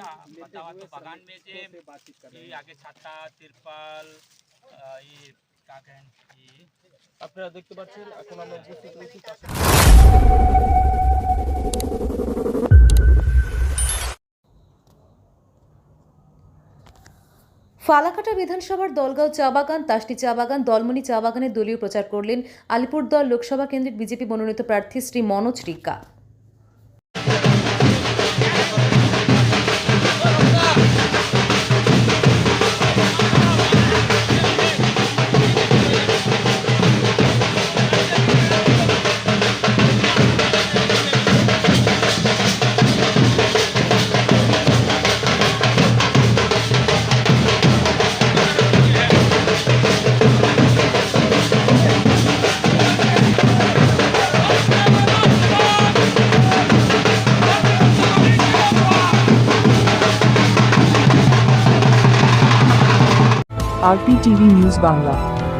अच्छा बतावा तो बागान में जे ये आगे छाता तिरपाल अ, ये क्या कहें ये আপনারা দেখতে পাচ্ছেন এখন আমরা উপস্থিত রয়েছি চাষের ফালাকাটা বিধানসভার দলগাঁও চা বাগান তাষ্টি চা বাগান দলমনি চা বাগানের দলীয় প্রচার করলেন আলিপুরদুয়ার লোকসভা কেন্দ্রের বিজেপি মনোনীত প্রার্থী Shri Manoj RPTV News Bangla.